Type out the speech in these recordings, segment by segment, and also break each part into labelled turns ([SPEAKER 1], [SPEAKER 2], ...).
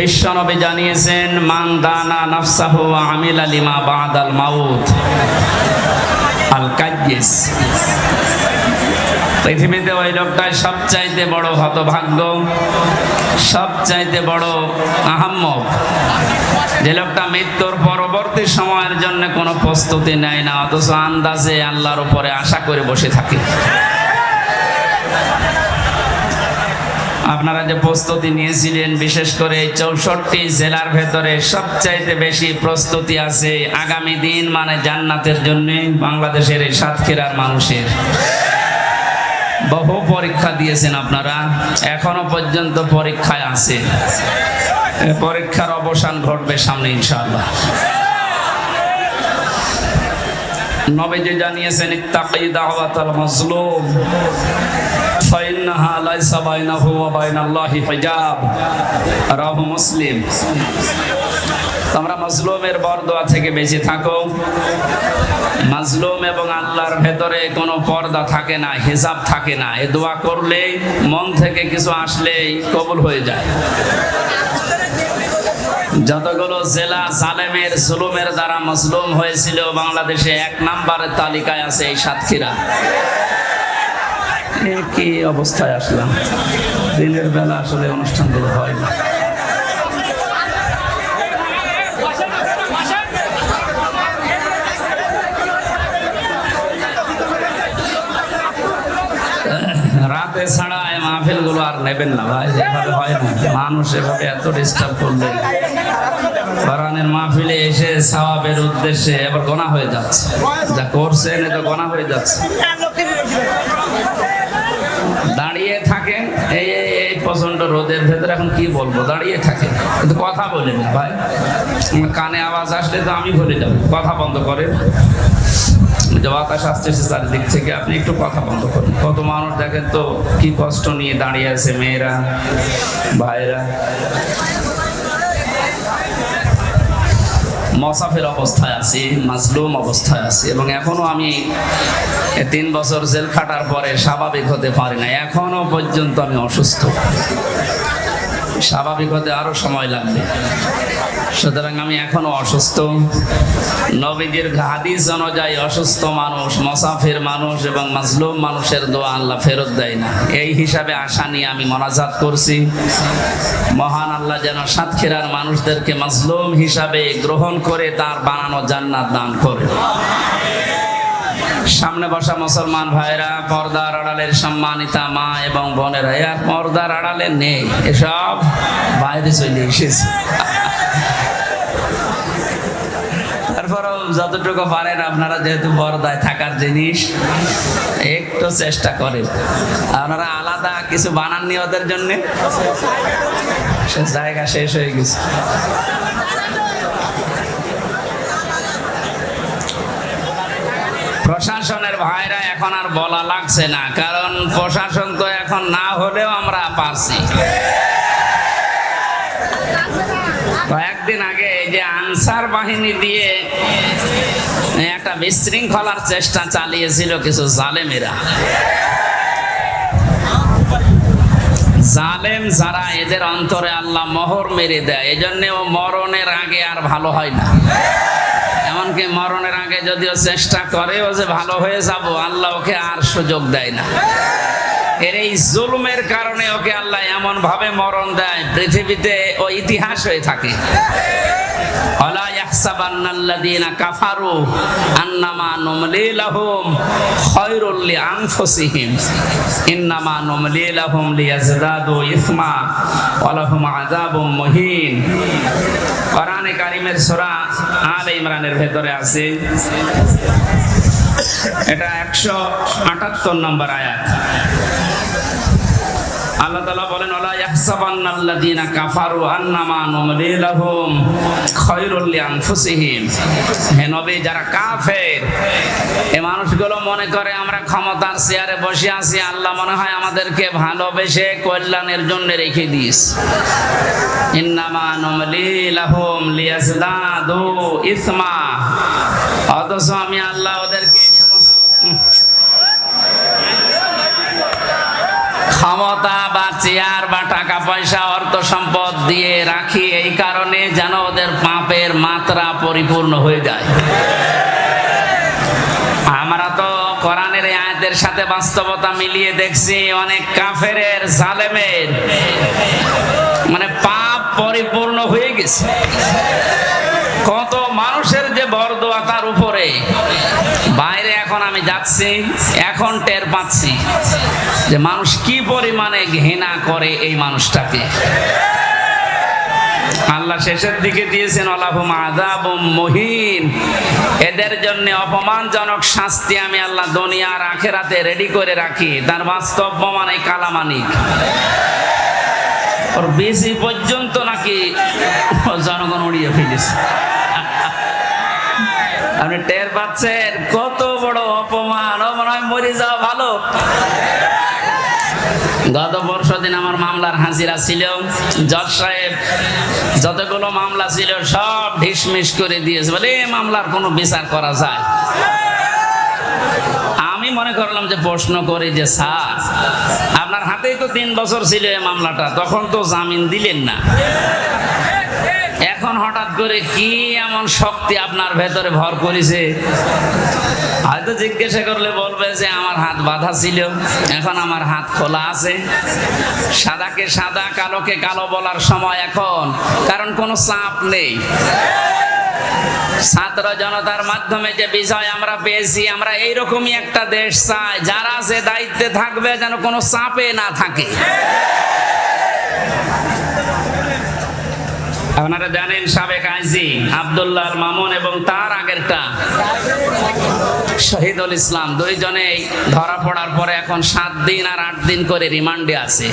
[SPEAKER 1] বিশ্বনবী জানিয়েছেন, মান দানা নাফসাহু আমিলা লিমা বাদাল মাউত আল কাজ্জিস পৃথিবীতে ওই লোকটাই সবচাইতে বড় হতভাগ্য, সবচাইতে বড় আহাম্মক। যে লোকটা মৃত্যুর পরবর্তী সময়ের জন্য কোনো প্রস্তুতি নেয় না, অথচ আন্দাজে আল্লাহর উপরে আশা করে বসে থাকে। আপনারা যে প্রস্তুতি নিয়েছিলেন, বিশেষ করে চৌষট্টি জেলার ভেতরে সবচাইতে বেশি প্রস্তুতি আছে আগামী দিন মানে জান্নাতের জন্য বাংলাদেশের এই সাতক্ষীরার মানুষের। বহু পরীক্ষা দিয়েছেন আপনারা, এখনও পর্যন্ত পরীক্ষায় আছে। পরীক্ষার অবসান ঘটবে সামনে, ইনশাআল্লাহ। নবীজি জানিয়েছেন ইত্তাকি দাওয়াতাল মাজলুম, ফাইন্নাহা লাইসা বাইনাহু ওয়া বাইনাল্লাহি হিজাব। রাহু মুসলিম। তোমরা মাজলুমের বরদোয়া থেকে বেঁচে থাকো। মাজলুম এবং আল্লাহর ভেতরে কোনো পর্দা থাকে না হিসাব থাকে না। এ দোয়া করলেই মন থেকে কিছু আসলেই কবুল হয়ে যায়। যতগুলো জেলা জালেমের, জুলুমের দ্বারা মজলুম হয়েছিল বাংলাদেশে, এক নাম্বারের তালিকায় আছে এই সাতক্ষীরা। কি অবস্থায় আসলাম? দিনের বেলা আসলে অনুষ্ঠানগুলো হয় না। রাতে ছাড়া এই মাহফিলগুলো আর নেবেন না ভাই, এভাবে হয় না। মানুষ এভাবে এত ডিস্টার্ব করলে। কোরআনের মাহফিলে এসে সওয়াবের উদ্দেশ্যে এবার গোনা হয়ে যাচ্ছে। যা করছেন এটা গোনা হয়ে যাচ্ছে। দাঁড়িয়ে থাকেন, এই, এই- প্রচণ্ড রোদের ভেতরে এখন কি বলব? দাঁড়িয়ে থাকেন। কিন্তু কথা বলেন না, ভাই। কানে আওয়াজ আসলে তো আমি ভুলে যাব। কথা বন্ধ করেন। যে বাতাস আসতেছে চারিদিক থেকে, আপনি একটু কথা বন্ধ করুন। কত মানুষ দেখেন তো কি কষ্ট নিয়ে দাঁড়িয়ে আছে, মেয়েরা ভাইরা মসাফের অবস্থায় আছি, মাজলুম অবস্থায় আছি এবং এখনও আমি তিন বছর জেল খাটার পরে স্বাভাবিক হতে পারি না এখনও পর্যন্ত আমি অসুস্থ। স্বাভাবিক হতে আরও সময় লাগবে। সুতরাং আমি এখনও অসুস্থ। নবীজির হাদিস অনুযায়ী অসুস্থ মানুষ, মসাফির মানুষ এবং মাজলুম মানুষের দোয়া আল্লাহ ফেরত দেয় না। এই হিসাবে আশা নিয়ে আমি মনাজাত করছি। মহান আল্লাহ যেন সাতক্ষীরার মানুষদেরকে মাজলুম হিসাবে গ্রহণ করে তার বানানো জান্নাত দান করে। সামনে বসা মুসলমান ভাইরা পর্দার আড়ালের সম্মানিতা মা এবং বোনেরা আর পর্দার আড়ালে নেই। এসব বাইরে চলে এসেছে। তারপরেও যতটুকু পারেন আপনারা যেহেতু পর্দায় থাকার জিনিস, একটু চেষ্টা করেন। আপনারা আলাদা কিছু বানাননি ওদের জন্যে? সে জায়গা শেষ হয়ে গেছে। প্রশাসনের ভাইরা এখন আর বলা লাগছে না, কারণ প্রশাসন তো এখন না হলেও আমরা পারছি। কয়েকদিন আগে এই যে আনসার বাহিনী দিয়ে একটা বিশৃঙ্খলার চেষ্টা চালিয়েছিল কিছু জালেমেরা। জালেম যারা, এদের অন্তরে আল্লাহ মোহর মেরে দেয়। এই জন্য ও মরণের আগে আর ভালো হয় না। এমনকি মরণের আগে যদিও চেষ্টা করে ও যে ভালো হয়ে যাব, আল্লাহ ওকে আর সুযোগ দেয় না। এর এই জুলুমের কারণে ওকে আল্লাহ এমন ভাবে মরণ দেয়, পৃথিবীতে ও ইতিহাস হয়ে থাকে। কাফারু আন্নামা ইন্নামা কারিমের সূরা আলে ইমরানের ভেতরে আছে। এটা একশো আটাত্তর নম্বর আয়াত। আল্লাহ তাআলা বলেন ওলা ইয়াহসাবান্নাল্লাযীনা কাফারু নুমলি লাহুম খায়রুল লিআনফুসিহিম। হে নবী, যারা কাফের এই মানুষগুলো মনে করে আমরা ক্ষমতার চেয়ারে বসে আছি, আল্লাহ মনে হয় আমাদেরকে ভালোবেসে কল্যাণের জন্য রেখে দিস ইন্নামা নুমলি লাহুম লিয়াজদাদু ইসমা। অথচ আমি আল্লাহ ওদেরকে ক্ষমতা বা চেয়ার বা টাকা পয়সা, অর্থ সম্পদ দিয়ে রাখি এই কারণে যেন ওদের পাপের মাত্রা পরিপূর্ণ হয়ে যায়। আমরা তো কোরআনের আয়াতের সাথে বাস্তবতা মিলিয়ে দেখছি, অনেক কাফের জালেমের মানে পাপ পরিপূর্ণ হয়ে গেছে। কত মানুষের যে বরদোয়া তার উপরে। বাইরে এখন আমি যাচ্ছি এখন টের পাচ্ছি যে মানুষ কি পরিমাণে ঘৃণা করে এই মানুষটাকে। আল্লাহ শেষের দিকে দিয়েছেন অলাহুম আযাব মহিন। এদের জন্য অপমানজনক শাস্তি আমি আল্লাহ দুনিয়ার আখেরাতে রেডি করে রাখি। তার বাস্তব প্রমাণ এই কালামানিক। বেশি পর্যন্ত নাকি জনগণ উড়িয়ে ফেলেছে। আপনি টের পাচ্ছেন, কত বড় অপমান। মনে হয় মরে যাওয়া ভালো। গত বর্ষ দিন আমার মামলার হাজিরা ছিল। জজ সাহেব, যতগুলো মামলা ছিল, সব ঢিসমিস করে দিয়েছে। বলে, এ মামলার কোনো বিচার করা যায়? আমি মনে করলাম যে, প্রশ্ন করি যে, স্যার, আপনার হাতেই তো তিন বছর ছিল এই মামলাটা, তখন তো জামিন দিলেন না। এখন হঠাৎ করে কি এমন শক্তি আপনার ভেতরে ভর করেছে? হয়তো জিজ্ঞাসা করলে বলবে যে আমার হাত বাঁধা ছিল, এখন আমার হাত খোলা আছে। সাদাকে সাদা, কালোকে কালো বলার সময় এখন, কারণ কোনো চাপ নেই। ছাত্র জনতার মাধ্যমে যে বিষয় আমরা পেয়েছি, আমরা এইরকমই একটা দেশ চাই, যারা যে দায়িত্বে থাকবে যেন কোনো চাপে না থাকে। আপনারা জানেন সাবেক আইজি আবদুল্লাহ মামুন এবং তার আগেরটা। শহীদুল ইসলাম দুইজনেই ধরা পড়ার পরে এখন সাত দিন আর আট দিন করে রিমান্ডে আছে।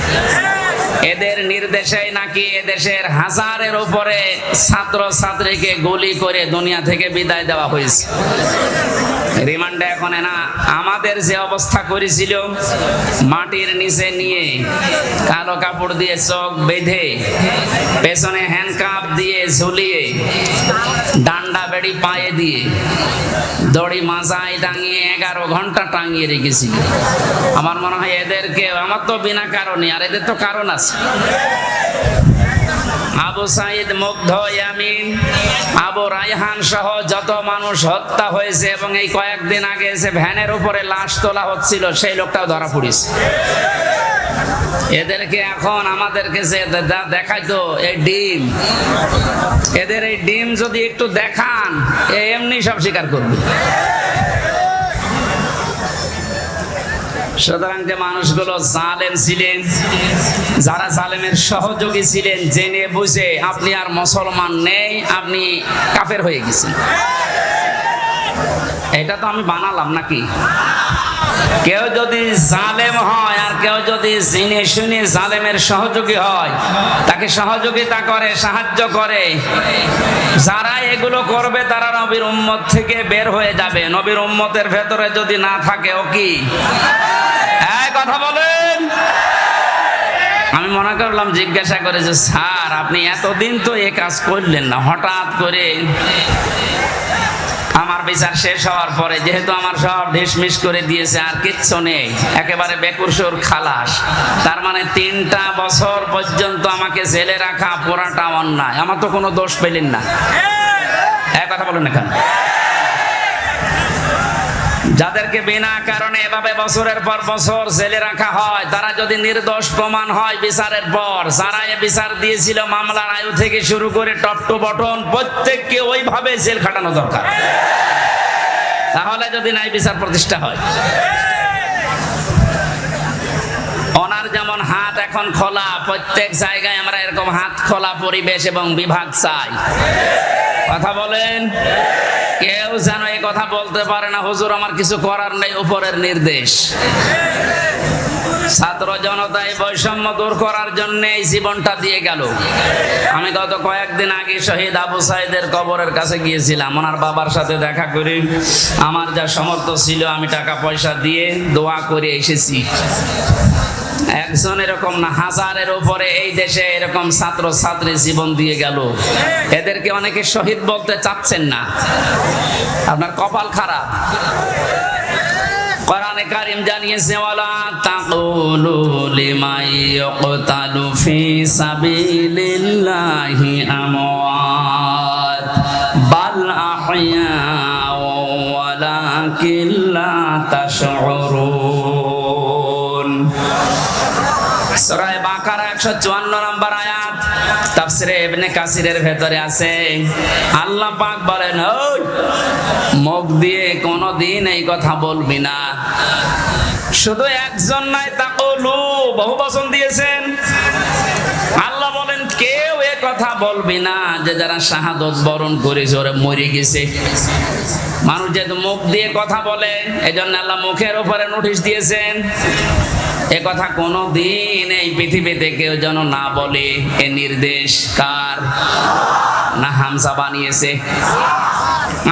[SPEAKER 1] এদের নির্দেশে নাকি এদেশের হাজারের উপরে ছাত্র ছাত্রীকে গুলি করে দুনিয়া থেকে বিদায় দেওয়া হয়েছে। রিমান্ডে এখন না আমাদের যে অবস্থা করেছিল, মাটির নিচে নিয়ে কালো কাপড় দিয়ে চোখ বেঁধে, পেছনে হ্যান্ডকাপ দিয়ে ঝুলিয়ে, ডান্ডা বেড়ি পায়ে দিয়ে দড়ি মাজায় টাঙিয়ে এগারো ঘণ্টা টাঙিয়ে রেখেছিল আমার মনে হয় এদেরকে, আমার তো বিনা কারণে, আর এদের তো কারণ আছে। আবু সাইদ মুগ্ধ, ইয়ামিন, আবু রায়হান সহ যত মানুষ হত্যা হয়েছে এবং এই কয়েকদিন আগে এসে ভ্যানের উপরে লাশ তোলা হচ্ছিল, সেই লোকটাও ধরা পড়েছে। এদেরকে এখন আমাদের যে দে- দেখাইতো এই ডিম, এদের এই ডিম যদি একটু দেখান এমনি সব স্বীকার করবে। সুতরাং যে মানুষগুলো জালেম ছিলেন, যারা জালেমের সহযোগী ছিলেন, জেনে বুঝে আপনি আর মুসলমান নেই, আপনি কাফের হয়ে গেছেন। এটা তো আমি বানালাম নাকি? কেউ যদি জালেম হয় আর কেউ যদি জেনে শুনে জালেমের সহযোগী হয়, তাকে সহযোগিতা করে, সাহায্য করে। যারা এগুলো করবে, তারা নবীর উম্মত থেকে বের হয়ে যাবে। নবীর উম্মতের ভেতরে যদি না থাকে, ও কি? কথা বলেন। আমি মনে করলাম, জিজ্ঞাসা করে যে, স্যার, আপনি এতদিন তো এ কাজ করলেন না। হঠাৎ করে আমার বিচার শেষ হওয়ার পরে যেহেতু আমার সব ঢিসমিস করে দিয়েছে, আর কিচ্ছু নেই। একেবারে বেকুরসুর খালাস। তার মানে তিনটা বছর পর্যন্ত আমাকে জেলে রাখা পোড়াটা অন্যায়। আমার তো কোনো দোষ পেলেন না। এক কথা বলুন এখানে যাদেরকে বিনা কারণে এভাবে বছরের পর বছর জেলে রাখা হয়, তারা যদি নির্দোষ প্রমাণ হয় বিচারের পর, যারা এ বিচার দিয়েছিল মামলার আয়ু থেকে শুরু করে টপ টু বটন প্রত্যেককে ওইভাবে জেল খাটানো দরকার। তাহলে যদি নাই বিচার প্রতিষ্ঠা হয়। ওনার যেমন হাত এখন খোলা, প্রত্যেক জায়গায় আমরা এরকম হাত খোলা পরিবেশ এবং বিভাগ চাই। কথা বলেন। কেউ যেন এই কথা বলতে পারে না, হুজুর, আমার কিছু করার নেই, উপরের নির্দেশ। ছাত্র জনতা এই বৈষম্য দূর করার জন্য এই জীবনটা দিয়ে গেল। আমি গত কয়েকদিন আগে শহীদ আবু সাইদের কবরের কাছে গিয়েছিলাম। ওনার বাবার সাথে দেখা করে আমার যা সমর্থ ছিল, আমি টাকা পয়সা দিয়ে দোয়া করে এসেছি। একজন এরকম না, হাজারের উপরে এই দেশে এরকম ছাত্র ছাত্রী জীবন দিয়ে গেল। এদেরকে অনেকে শহীদ বলতে চাচ্ছেন না। আপনার কপাল খারাপ। কোরআন কারিম জানিয়েছে, ওয়ালা তাকুলু লিমাই ইয়াকতালু ফি সাবিলিল্লাহি আমওয়াত। বাল আহইয়া ওয়ালাকিন লা তাশউরুন। সূরা বাকারা 154 নম্বর আয়াত। তাফসিরে ইবনে কাসিরের ভেতরে আছে, আল্লাহ পাক বলেন, ওই, মুখ দিয়ে কোনোদিন এই কথা বলবি না। শুধু একজন নাই, তাকলু, বহু বচন দিয়েছেন। আল্লাহ বলেন, কেউ এ কথা বলবি না যে যারা শাহাদত বরণ করেছে ওরা মরে গেছে। মানুষ যেহেতু মুখ দিয়ে কথা বলে এই জন্য আল্লাহ মুখের উপরে নোটিশ দিয়েছেন। এ কথা কোনো দিন এই পৃথিবীতে কেউ যেন না বলে, এ নির্দেশ কার? না হামসা বানিয়েছে।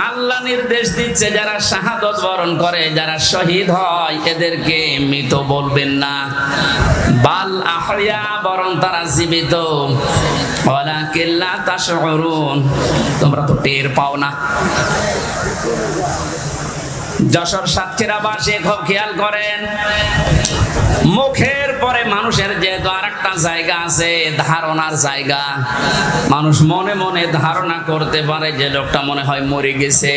[SPEAKER 1] আল্লাহ নির্দেশ দিচ্ছে যারা শাহাদত বরণ করে, যারা শহীদ হয়, এদেরকে মৃত বলবেন না। বাল আহয়া বরং তারা জীবিত। তোমরা তো টের পাও না। যশোর সাতক্ষীরাবাসী খুব খেয়াল করেন। মুখের পরে মানুষের যেহেতু আর একটা জায়গা আছে, ধারণার জায়গা, মানুষ মনে মনে ধারণা করতে পারে যে লোকটা মনে হয় মরে গেছে।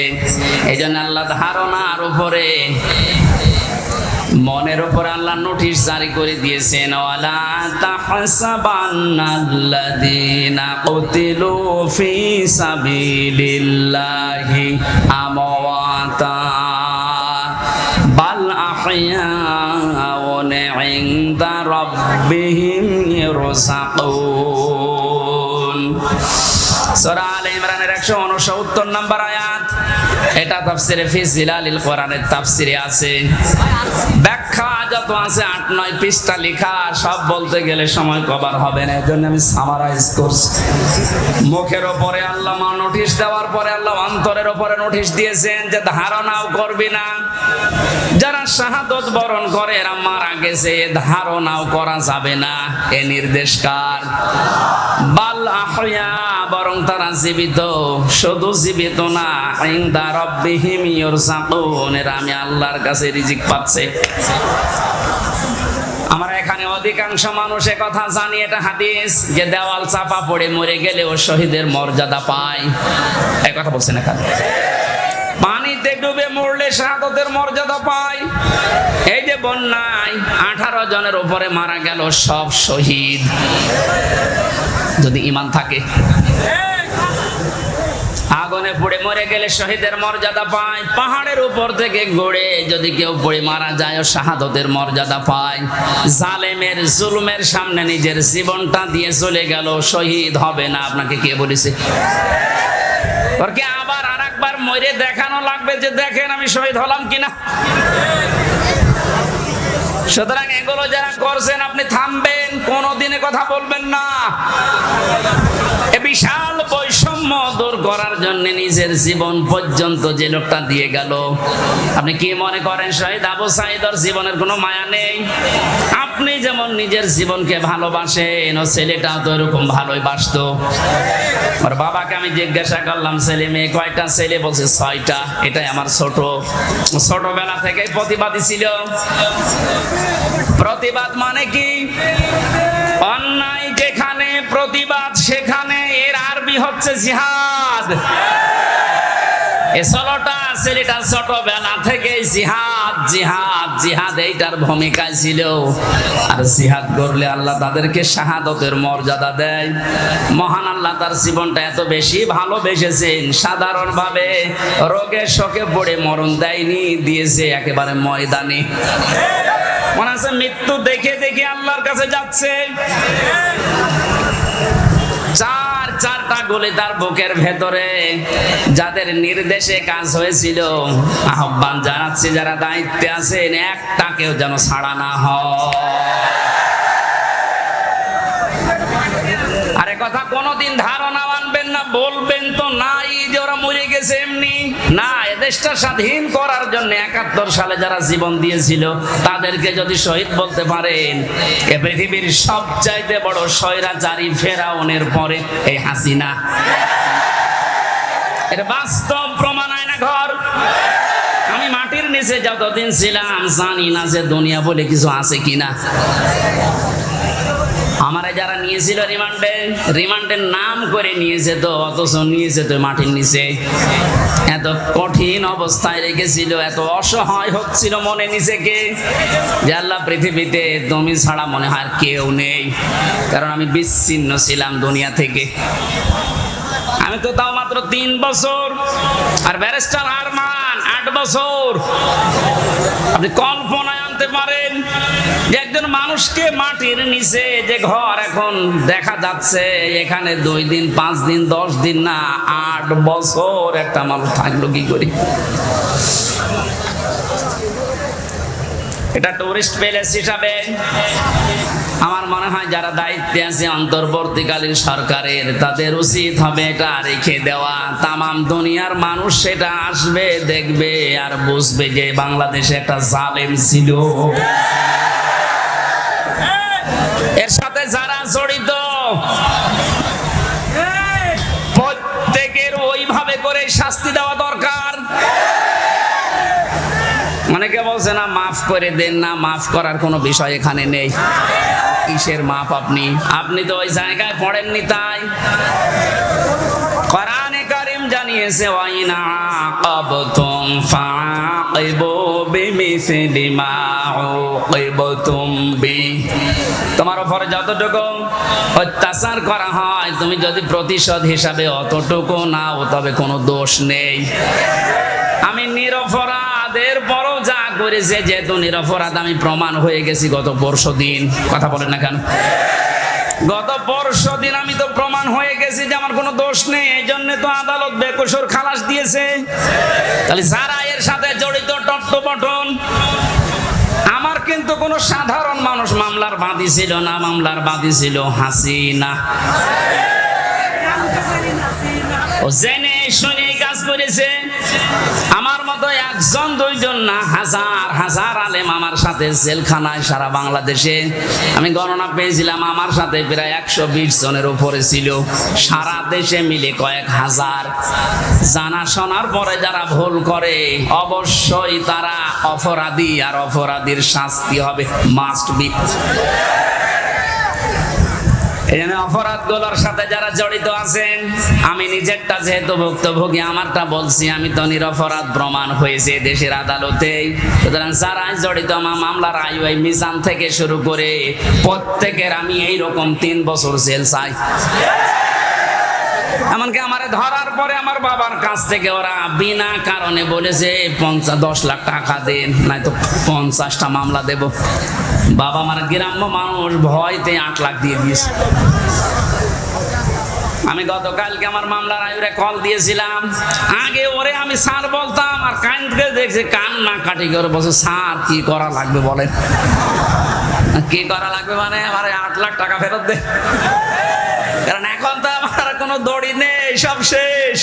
[SPEAKER 1] এই জন্য আল্লাহ ধারণার উপরে, মনের উপর আল্লাহ নোটিশ জারি করে দিয়েছেন, ওয়ালা তাহসাবান্নাল্লাযীনা কুতিলু ফি সাবিলিল্লাহি আমওয়াতা আহয়াউন ইনদা রাব্বিহিম ইরসাকুন সূরা আলে ইমরানের 169 নম্বর আয়াত এটা তাফসিরে ফি জিলালিল কোরআনের তাফসিরে আছে। ব্যাখ্যা যত আছে, আট, নয় পৃষ্ঠা লেখা, সব বলতে গেলে সময় কভার হবে না। এজন্য আমি সামারাইজ করছি। মুখের ওপরে আল্লাহ নোটিশ দেওয়ার পরে আল্লাহ অন্তরের ওপরে নোটিশ দিয়েছেন যে ধারণাও করবি না। যারা শাহাদত বরণ করে, এরা মারা গেছে, ধারণাও করা যাবে না। এ নির্দেশ কার? বাল আহয়া, বরং তারা জীবিত, শুধু জীবিত না, ইনদা রাব্বিহিম আমি আল্লাহর কাছে রিজিক পাচ্ছে। আমরা এখানে অধিকাংশ কথা জানি, এটা হাদিস, যে দেওয়াল চাপা পড়ে মরে গেলেও শহীদের মর্যাদা পায়। এই কথা বলছেন এখানে। পানিতে ডুবে মরলে শাহাদতের মর্যাদা পায়। এই যে বন্যায় আঠারো জনের উপরে মারা গেল সব শহীদ। যদি ইমান থাকে। আগুনে পুড়ে মরে গেলে শহীদের মর্যাদা পায়। পাহাড়ের উপর থেকে গড়ে যদি কেউ পড়ে মারা যায় শাহাদতের মর্যাদা পায়। জালেমের, জুলুমের সামনে নিজের জীবনটা দিয়ে চলে গেল শহীদ হবে না। আপনাকে কে বলেছে? আবার আর একবার মরে দেখানো লাগবে যে দেখেন আমি শহীদ হলাম কিনা। সুতরাং এগুলো যারা করছেন, আপনি থামবেন, কোনোদিনে কথা বলবেন না। বিশাল দূর করার জন্য নিজের জীবন পর্যন্ত যে লোকটা দিয়ে গেল। আপনি কি মনে করেন শহীদ আবু সাইদর জীবনের কোনো মায়া নেই? আপনি যেমন নিজের জীবনকে ভালোবাসেন ও ছেলেটাও তো এরকম ভালোই বাসতো। ওর বাবাকে আমি জিজ্ঞাসা করলাম, ছেলে মেয়ে, কয়টা ছেলে? বলছে, ছয়টা। এটাই আমার ছোট। ছোটবেলা থেকে প্রতিবাদী ছিল। প্রতিবাদ মানে কি? অন্যায় যেখানে, প্রতিবাদ সেখানে। হচ্ছে জিহাদ। এ ষোলোটা ছেলেটা ছোটবেলা থেকে জিহাদ জিহাদ জিহাদ, এইটার ভূমিকায় ছিল। আর জিহাদ করলে আল্লাহ তাদেরকে শাহাদতের মর্যাদা দেয়। মহান আল্লাহ তার জীবনটা এত বেশি ভালোবেসেছেন, সাধারণভাবে রোগে শোকে পড়ে মরণ দেয়নি, দিয়েছে একেবারে ময়দানে। মনে আছে মৃত্যু দেখে দেখে আল্লাহর কাছে যাচ্ছে। চার চারটা গুলি তার বুকের ভেতরে। যাদের নির্দেশে কাজ হয়েছিল, আহ্বান জানাচ্ছি যারা দায়িত্বে আছেন একটা কেউ যেন ছাড়া না হয়। আরে কথা কোনোদিন ধারণা আনবেন না, বলবেন তো ওরা মরে গেছে এমনি। না, এ দেশটা স্বাধীন করার জন্য একাত্তর সালে যারা জীবন দিয়েছিল, তাদেরকে যদি শহীদ বলতে পারেন, এ পৃথিবীর সবচাইতে বড় স্বৈরাচারী ফেরাউনের পরে এই হাসিনা। এটা বাস্তব প্রমাণ হয় না ঘর। আমি মাটির নিচে যতদিন ছিলাম, জানি না যে দুনিয়া বলে কিছু আছে কিনা। আমারে যারা নিয়েছিল রিমান্ডে রিমান্ডের নাম করে নিয়েছে তো, অথচ নিয়েছে তো মাটির নিচে। এত কঠিন অবস্থায় রেখেছিল, এত অসহায় হচ্ছিল মনে নিজেকে। যে আল্লাহ পৃথিবীতে তুমি ছাড়া মনে হয় কেউ নেই। কারণ আমি বিচ্ছিন্ন ছিলাম দুনিয়া থেকে। আমি তো তাও মাত্র তিন বছর। আর ব্যারিস্টার আরমান, আট বছর। আপনি কল্পনায় আনতে পারেন একজন মানুষকে মাটির নিচে যে ঘর এখন দেখা যাচ্ছে, এখানে দুই দিন, পাঁচ দিন, দশ দিন না, আট বছর একটা মানুষ থাকল কি করি? এটা টুরিস্ট প্যালেস হিসাবে। আমার মনে হয় যারা দায়িত্বে আছে অন্তর্বর্তীকালীন সরকারের, তাদের উচিত হবে এটা রেখে দেওয়া। তামাম দুনিয়ার মানুষ সেটা আসবে, দেখবে আর বুঝবে যে বাংলাদেশে একটা জালেম ছিল। এর সাথে যারা জড়িত, প্রত্যেকের ওইভাবে করে শাস্তি দেওয়া দরকার। অনেকে বলছে না করে দেন না, মাফ করার কোনো বিষয় এখানে নেই। কিসের মাপ আপনি? আপনি তো ওই জায়গায় পড়েননি তাই। কোরআনে কারিম জানিয়েছে, ওয়াইনা আকাবতুম ফাআকিবু বিমিসলি মা উকিবতুম বি। তোমার উপর যতটুকু অত্যাচার করা হয়, তুমি যদি প্রতিশোধ হিসাবে অতটুকু নাও, তবে কোনো দোষ নেই। করেছে যেহেতু নিরপরাধ, আমি প্রমাণ হয়ে গেছি গত পরশু দিন। কথা বলেন না কেন? গত পরশু দিন আমি তো প্রমাণ হয়ে গেছি যে আমার কোনো দোষ নেই, এই জন্য তো আদালত বেকসুর খালাস দিয়েছে। তাহলে যারা এর সাথে জড়িত টট্টপটন আমার কিন্তু কোনো সাধারণ মানুষ মামলার বাদী ছিল না, মামলার বাদী ছিল হাসিনা। ও জেনে শুনে কাজ করেছে। একজন দুইজন না, হাজার হাজার আলেম আমার সাথে জেলখানায় সারা বাংলাদেশে। আমি গণনা পেয়েছিলাম, আমার সাথে প্রায় একশো বিশ জনের উপরে ছিল। সারা দেশে মিলে কয়েক হাজার। জানা শোনার পরে যারা ভুল করে, অবশ্যই তারা অপরাধী, আর অপরাধীর শাস্তি হবে মাস্ট বি এই জন্য অপরাধগুলোর সাথে যারা জড়িত আছেন, আমি নিজেরটা যেহেতু ভুক্তভোগী, আমারটা বলছি, আমি তো নিরপরাধ প্রমাণ হয়েছে দেশের আদালতে সুতরাং যারা জড়িত, আমার মামলার আয়ু এই মিজান থেকে শুরু করে প্রত্যেকের আমি এই রকম তিন বছর জেল চাই। এমনকি আমার ধরার পরে আমার বাবার কাছ থেকে ওরা বিনা কারণে বলেছে পঞ্চাশ দশ লাখ টাকা দেন নয়তো পঞ্চাশটা মামলা দেব। বাবা আমার গ্রাম্য মানুষ, ভয়তে আট লাখ দিয়ে দিয়েছে। আমি গতকালকে আমার মামলার আয়ুরে কল দিয়েছিলাম। আগে ওরে আমি স্যার বলতাম, আর কানকে দেখছে কান না কাটি করে বসে স্যার, কি করা লাগবে বলেন? কি করা লাগবে মানে? আমার আট লাখ টাকা ফেরত দে। কারণ এখন তো দড়ি নেই, সব শেষ।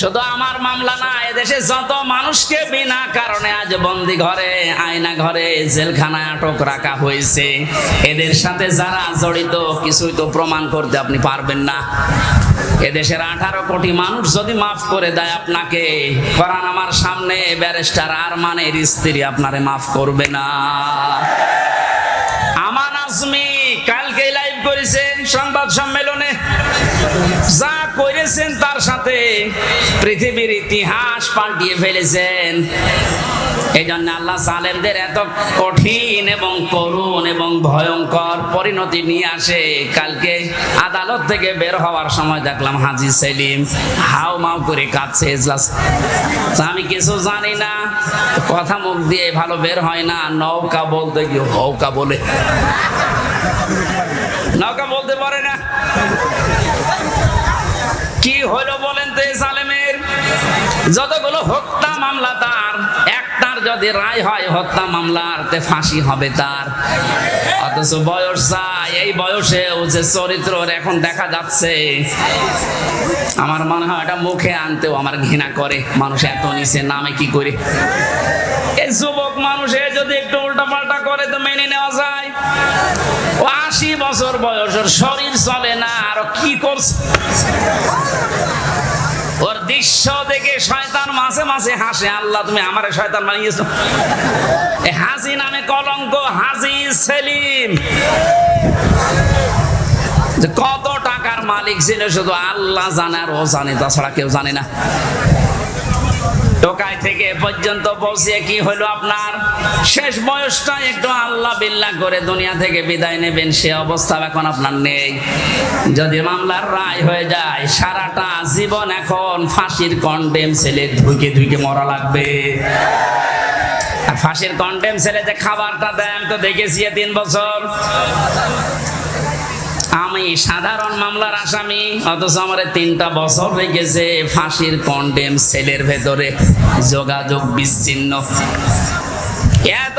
[SPEAKER 1] শুধু আমার মামলা না, এদেশে যত মানুষকে বিনা কারণে আজ বন্দি ঘরে, আয়না ঘরে, জেলখানায় আটক রাখা হয়েছে। এদের সাথে যারা জড়িত, কিছুই তো প্রমাণ করতে আপনি পারবেন না। এদেশের আঠারো কোটি মানুষ যদি মাফ করে দেয় আপনাকে করান আমার সামনে, ব্যারিস্টার আর মানের স্ত্রী আপনারে মাফ করবে না আমান আজমি কালকে লাইভ করেছেন সংবাদ সম্মেলনে যা করেছেন তার সাথে পৃথিবীর ইতিহাস পাল্টিয়ে ফেলেছেন। এই জন্য আল্লাহ সালেরদের এত কঠিন এবং করুণ এবং ভয়ঙ্কর পরিণতি নিয়ে আসে। কালকে আদালত থেকে বের হওয়ার সময় দেখলাম হাজি সেলিম হাও মাও করে কাঁদছে এজলাস। আমি কিছু জানি না, কথা মুখ দিয়ে ভালো বের হয় না, নৌকা বলতে গিয়ে হৌকা বলে। কি হলো বলেন তো সালেমের যতগুলো হত্যা মামলা তার, একটার যদি রায় হয় হত্যা মামলার, তে ফাঁসি হবে তার। অথচ বয়স চাই এই বয়সেও যে চরিত্র এখন দেখা যাচ্ছে, আমার মনে হয় এটা মুখে আনতেও আমার ঘৃণা করে। মানুষ এত নিচে নামে কি করে? এই যুবক মানুষে যদি একটু উল্টা পাল্টা করে তো মেনে নেওয়া যায়। ও আশি বছর বয়স ওর শরীর চলে না, আর কি করছে? ওর দৃশ্য দেখে শয়তান মাঝে মাঝে হাসে, আল্লাহ তুমি আমারে শয়তান বানিয়েছো। হাসি নামে কলঙ্ক হাসি সেলিম। কত টাকার মালিক ছিল, শুধু আল্লাহ জানে আর ও জানে, তাছাড়া কেউ জানে না। টোকাই থেকে পর্যন্ত পৌঁছে কি হলো আপনার? শেষ বয়সটা একটু আল্লাহ বিল্লাহ করে দুনিয়া থেকে বিদায় নেবেন, সে অবস্থা এখন আপনার নেই। যদি মামলার রায় হয়ে যায়, সারাটা জীবন এখন ফাঁসির কন্ডেম ছেলে ধুইকে ধুইকে মরা লাগবে। ফাঁসির কন্ডেম ছেলে যে খাবারটা দেয় আমি তো দেখেছি তিন বছর। আমি সাধারণ মামলার আসামি, অথচ আমার তিনটা বছর রেখেছে ফাঁসির কন্ডেম সেলের ভেতরে যোগাযোগ বিচ্ছিন্ন। এত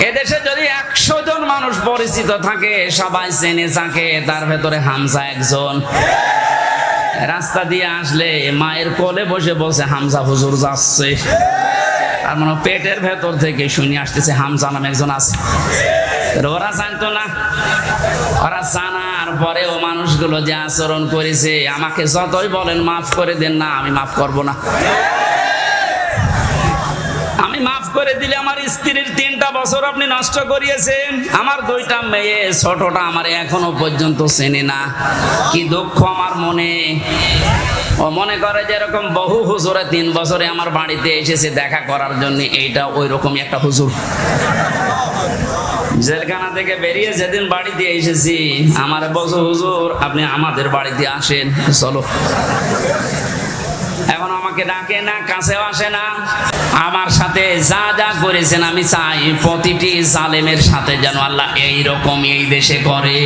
[SPEAKER 1] এদেশে যদি একশো জন মানুষ পরিচিত থাকে, সবাই চেনে থাকে, তার ভেতরে হামজা একজন। রাস্তা দিয়ে আসলে মায়ের কোলে বসে বসে হামজা হুজুর যাচ্ছে। আর মনে পেটের ভেতর থেকে শুনে আসতেছে, হামজা নামে একজন আছে। ওরা জানতো না। ওরা জানার পরেও মানুষগুলো যে আচরণ করেছে, আমাকে যতই বলেন, মাফ করে দেন না, আমি মাফ করব না। আমি মাফ করে দিলে আমার স্ত্রীর তিনটা বছর আপনি নষ্ট করিয়েছেন। আমার দুইটা মেয়ে, ছোটটা আমার এখনও পর্যন্ত চেনে না। কি দুঃখ আমার মনে। ও মনে করে যে এরকম বহু হুজুরে তিন বছরে আমার বাড়িতে এসেছে দেখা করার জন্য, এইটা ওই রকমই একটা হুজুর। জেলখানা থেকে বেরিয়ে যেদিন বাড়িতে এসেছি, আমার বছর হুজুর, আপনি আমাদের বাড়িতে আসেন, চলো। এখন আমাকে ডাকে না কাছে আসে না। আমার সাথে যা যা করেছেন আমি চাই, প্রতিটি জালেমের সাথে যেন আল্লাহ এইরকম এই দেশে করে।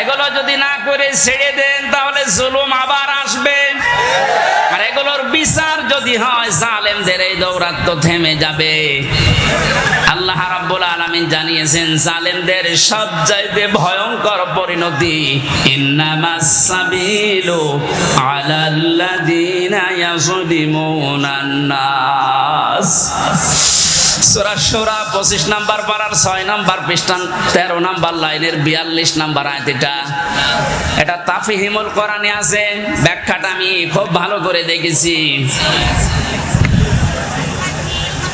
[SPEAKER 1] এগুলো যদি না করে ছেড়ে দেন, তাহলে জুলুম আবার আসবে। বিচার যদি হয়, জালেমদের এই দৌরাত তো থেমে যাবে। আল্লাহ রাব্বুল আলামিন জানিয়েছেন, জালেমদের সবচাইতে ভয়ঙ্কর পরিণতি, ইন্নামাস সাবিলু আলাল্লাযিনা ইয়াজলিমুনান নাস। সূরা পঁচিশ 25 নাম্বার পাড়ার ছয় নাম্বার পৃষ্ঠান 13 নাম্বার লাইনের 42 নাম্বার আয় এটা তাফহিমুল কোরআনে আছে, ব্যাখ্যাটা আমি খুব ভালো করে দেখেছি।